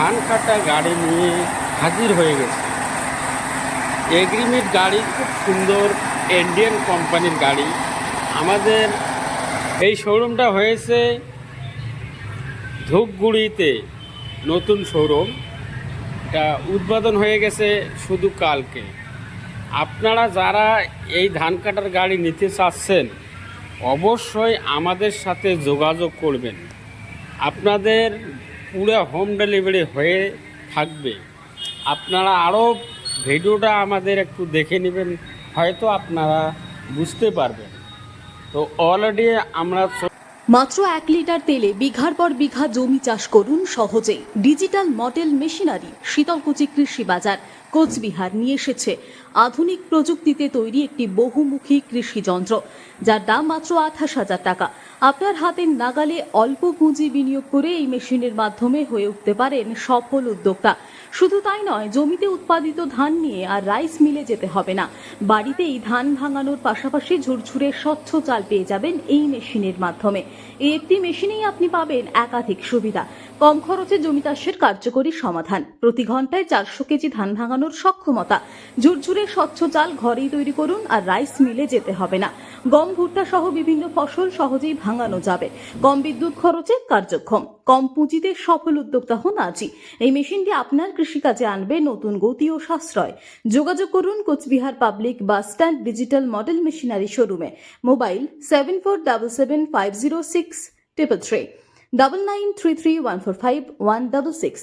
ধান কাটা গাড়ি নিয়ে হাজির হয়ে গেছে। এগ্রিমেন্ট গাড়ি খুব সুন্দর ইন্ডিয়ান কোম্পানির গাড়ি। আমাদের এই শোরুমটা হয়েছে ধূপগুড়িতে, নতুন শোরুম। এটা উদ্বোধন হয়ে গেছে শুধু কালকে। আপনারা যারা এই ধান কাটার গাড়ি নিতে চাচ্ছেন, অবশ্যই আমাদের সাথে যোগাযোগ করবেন। আপনাদের পুরো হোম ডেলিভারি হয়ে থাকবে। আপনারা আরও ভিডিওটা আমাদের একটু দেখে নেবেন, হয়তো আপনারা বুঝতে পারবেন। তো অলরেডি আমরা মাত্র এক লিটার তেলে বিঘার পর বিঘা জমি চাষ করুন সহজেই ডিজিটাল মডেল মেশিনারি, শীতলকুচি কৃষি বাজার, কোচবিহার নিয়ে এসেছে। আধুনিক প্রযুক্তিতে তৈরি একটি বহুমুখী কৃষি যন্ত্র, যার দাম মাত্র আঠাশ হাজার টাকা। আপনার হাতের নাগালে অল্প পুঁজি বিনিয়োগ করে এই মেশিনের মাধ্যমে হয়ে উঠতে পারেন সফল উদ্যোক্তা। শুধু তাই নয়, জমিতে উৎপাদিত ধান নিয়ে আর রাইস মিলে যেতে হবে না। বাড়িতেই ধান ভাঙানোর পাশাপাশি ঝুরঝুরে স্বচ্ছ চাল পেয়ে যাবেন এই মেশিনের মাধ্যমে। এই একটি মেশিনেই আপনি পাবেন একাধিক সুবিধা। কম খরচে জমি চাষের কার্যকরী সমাধান। প্রতি ঘন্টায় চারশো কেজি ধান ভাঙানোর সক্ষমতা। ঝুরঝুরে স্বচ্ছ চাল ঘরেই তৈরি করুন আর রাইস মিলে যেতে হবে না। গম ভুট্টা সহ বিভিন্ন ফসল সহজেই ভাঙানো যাবে। কম বিদ্যুৎ খরচে কার্যক্ষম। কম পুঁজিতে সফল উদ্যোক্তা হন আজই এই মেশিনটি আপনার কৃষিকাজে আনবে নতুন গতি ও সাশ্রয়। যোগাযোগ করুন Coochbehar public bus stand digital model machinery শোরুমে। Mobile seven four double seven five zero six triple three. Double nine three three one four five one double six.